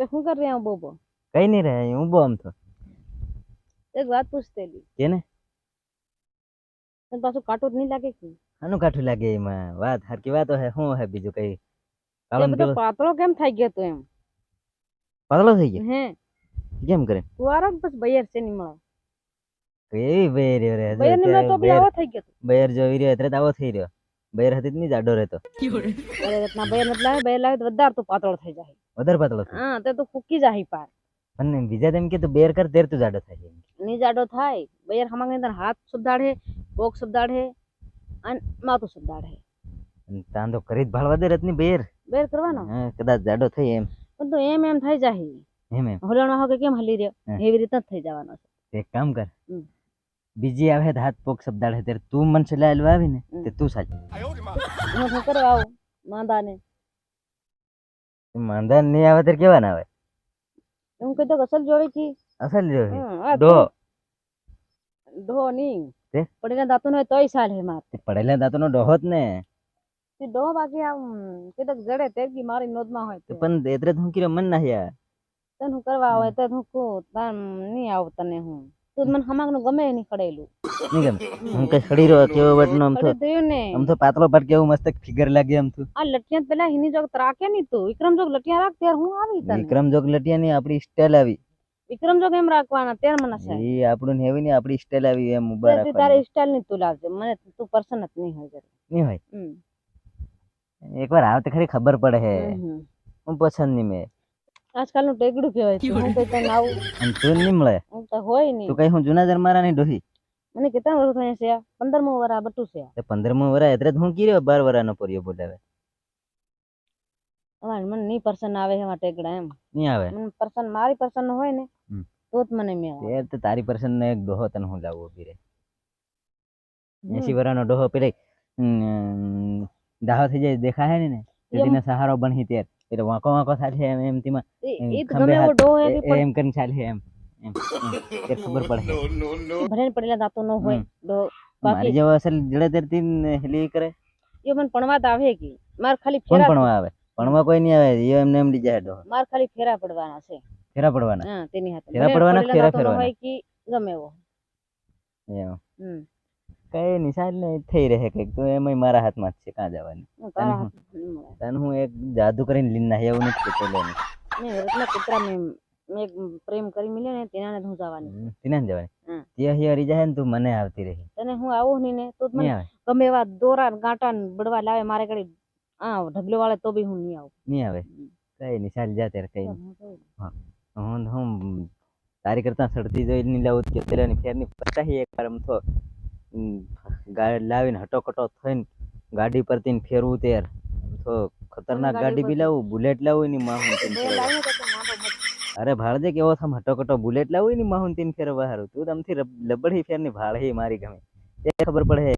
તો શું કરી રહ્યા બોબો કઈ નહીં રહે હું બહુ આમ તો એક વાત પૂછતેલી કેને તને પાછું કાટું જ નહીં લાગે કે આનું કાઠું લાગે એમાં વાત હરકી વાતો હે શું હે બીજું કઈ તે કાળો ને બધો પીળો પાતળો કેમ થઈ ગયો તો એમ પાતળો થઈ ગયો હે કેમ કરે તું આરામ બસ બૈયર છે નહીં મળે કેવી બેર રહ્યો રે બૈયરની મળે તો બી આવો થઈ ગયો બેર જોઈ રહ્યો એટલે તો આવો થઈ રહ્યો બેર હતી નહીં જાડો રહેતો. અરે રત્ના નથી લાવે તો વધારે તું પાતળો થઈ જાય. વધારે પાતળો હા તે તો ફૂકી જાય પાર. પણ બીજા તેમ કે તો બેર કર તેર તું જાડો થાય. ની જાડો થાય. બૈયર હમાંગ અંદર હાથ સુધાડે બોક સુધાડે અને માથું સુધાડે. અને તાંધો કરી જ ભાળવા દે રતની બેર બેર કરવાનો? કદાચ જાડો થઈ એમ. પણ તો એમ એમ થઈ જાય. એમ એમ. હોલણમાં હોય કે કેમ હલી રહ્યો? એવી રીતે જ થઈ જવાનો છે. એક કામ કર. બીજી આવે હાથ પોક શબ્દાડે. ત્યારે તું મન સલાહ આલવા આવી ને. તે તું સાચી. હું શું કરવા આવું? માંદાને. માંદા નહીં આવે ત્યારે કેવા ના આવે? હું કીધું કે અસલ જોવી કી અસલ જો હે. હમ, આ ડો. ડો નહીં. તે? પડીને દાંતું હોય તોય સાલ હે માર. પડેલા દાંતનો ડોહો જ ને. તે ડો બાકી આમ કીધું કે જડે તે કી મારી માં હોય. પણ એટલે હું કીધું મન ના યા તને હું કરવા આવે તે હું તાન નહીં આવ તને હું. તું મને હમાકનું ગમે નહીં ખડેલું. નહીં ગમે. હું કઈ સડી રહ્યો કેવો બટનો આમ તો. ખડી ને. આમ તો પાતળો પટ કેવું મસ્ત ફિગર લાગે આમ તો. આ લટિયા પેલા હિની જોગ ત્રાકે નહીં તું. વિક્રમ જોગ લટિયા રાખ ત્યારે હું આવી તને. વિક્રમ જોગ લટિયા ની આપણી સ્ટાઇલ આવી. વિક્રમ જોગ એમ રાખવાના ત્યારે મને છે. એ આપણું ને એવી ની આપણી સ્ટાઇલ આવી એમ ઊભા તે રાખવાની. તારી સ્ટાઇલની તું લાવજે. મને તું પર્સન જ નહીં હોય નહીં હોય? એકવાર આવે તો ખરી ખબર પડે હે. હું પસંદ નહીં મેં. આજકાલનું ટેકડું કહેવાય છે. હું તો તને આવું. અને તું નહીં મળે? તો હોય નહીં. તો કઈ હું જુના જન્મારા ની ડોહી? મને કેટલા વર્ષ થયા છે. પંદરમું વરા બટુ છે. તે પંદરમો વરા એટલે હું કીર્યો? બાર વરાનો પોરિયો બોલાવે. હવે મને નહીં પર્સન આવે છે માટે એકડા એમ. નહીં આવે? મને પર્સન મારી પર્સન હોય ને તો જ મને મેળ આવે. તે તારી પર્સન ને એક ડોહો તને હું લાવવો ઊભી રે એસી વરાનો ડોહો પેલે દાહો થઈ જાય દેખાય ને? ને. તેને સહારો બની ત્યાર. એટલે વાંકો વાંકો સાથે એમ એમ તેમાં એમ કરીને ચાલે એમ. ખબર પડે. ભરેન પડેલા દાંતો ન હોય તો મારી બાકી જેવો અસલ જડે તેરથી ને હેલી કરે? યો મને પણવા તો આવે કે. માર ખાલી ફેરા પણવા આવે? પણવા કોઈ નહીં આવે. યો એમને એમ લઈ જાય ડોહો માર ખાલી ફેરા પડવાના છે. ફેરા પડવાના? હા તેની હાથે. ફેરા પડવાના ફેરા ફેરવાના? હોય કે ગમે એવો. એમ. હમ. કઈ નિશાન ને થઈ રહે કંઈક. તો એમાં મારા હાથમાં જ છે કાં જવાની? નહીં. તને હું એક જાદુ કરીને લીન ના એવું નથી કહેતો લે મેં રત્ન કૂતરા મેં મેં પ્રેમ કરી મળ્યો ને તેના હું જવાની. તીના જવાની. તે હી હરી જાય ને તું મને આવતી રહી. તને હું આવું નહીં ને તો મને ગમે એવા દોરા ગાંટા ને બળવા લાવે મારે ઘડી આ ઢગલો વાળે તો બી હું નહીં આવું. નહીં આવે? કઈ નિશાલ જા ત્યારે કઈ હું હું. તારી કરતા સડતી જોઈ નહીં લાવું કે પેલાની ફેરની પચાહી એક વાર તો લાવીને હટોકટો થઈને ગાડી પરથી ફેરવું ત્યાર. તો ખતરનાક ગાડી બી? લાવું બુલેટ લાવું એની માહુન અરે ભાળજે કેવો થમ હટોકટો બુલેટ લાવું ને માહુન તીન ફેરવા હારું? તું તમથી લબડી ફેરની ભાળ હી મારી ગમે. એ ખબર પડે.